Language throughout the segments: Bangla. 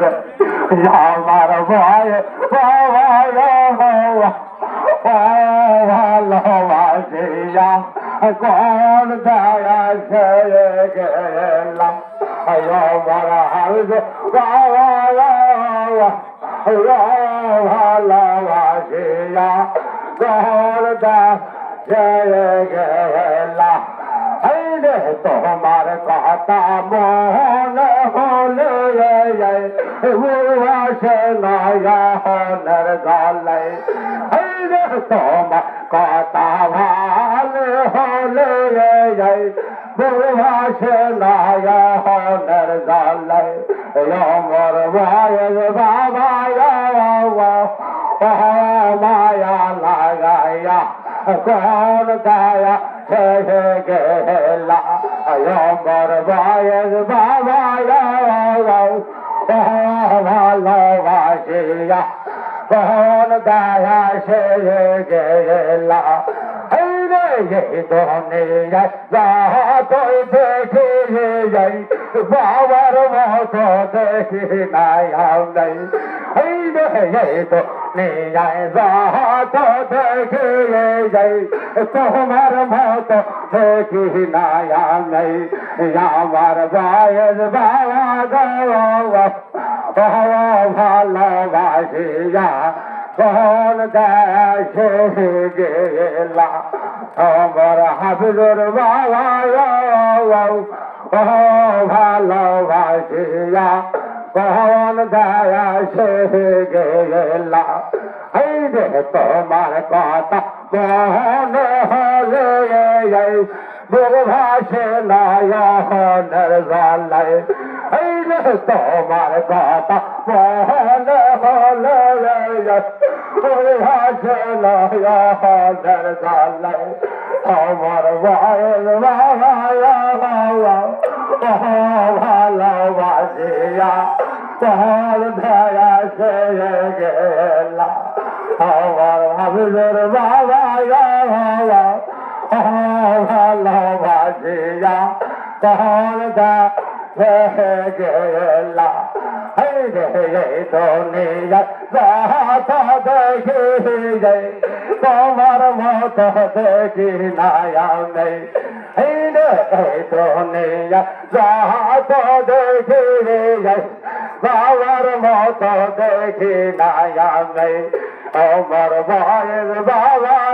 রে আমার ভয়ে ভালোবাসিয়া কোন দয়া সে গেলাম আমার হালবে ভালোবাসিয়া কোন দয়া গেলাম। রে তোমার কথা মন হলে নয়নের গলে। রে তোমার কথা ভালো হলে উর্বাসে নয়নের গলে। অমর বয়স বাবা কোন দয়া ছেড়ে গেলা? অমর বয়স ভালোবাসিয়া। কোন দয়া ছেড়ে গেলা? বাবার মতো দেখি নাই নাই। তো তো দেখে যাই, তোমার মতো দেখি নাই নাই। আমার বয়স বাবা গো ভালোবাসিয়া কোন দেশে গেলা। আমার হাবিজুর বাবা ও ভালোবাসিয়া কোন দেশে গেলা এই রে তোমার কথা হলে ভাসে নয়নের জলায় এই রে তোমার কথা মনে হলে ভাসে নয়নের জলায় আমার বয়স বাবা ভালোবাসিয়া তোর ধরা সে গেলা আমার ভাবিলের বাবা ভালোবাসিয়া তোর ধরা গেলা। তোমার মত দেখি নায়া দেখি বাবার মত দেখি নায়া আমার বাবা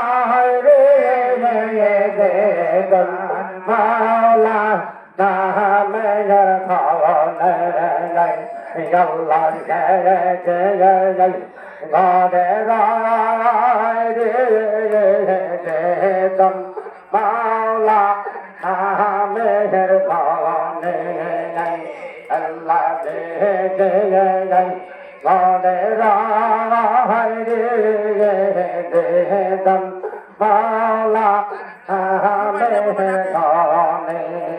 দম মাওলা নামের খাওয়ানে নাই আল্লাহ রে রে রে ঘরে রায় রে রে রে দম খাওয়ানে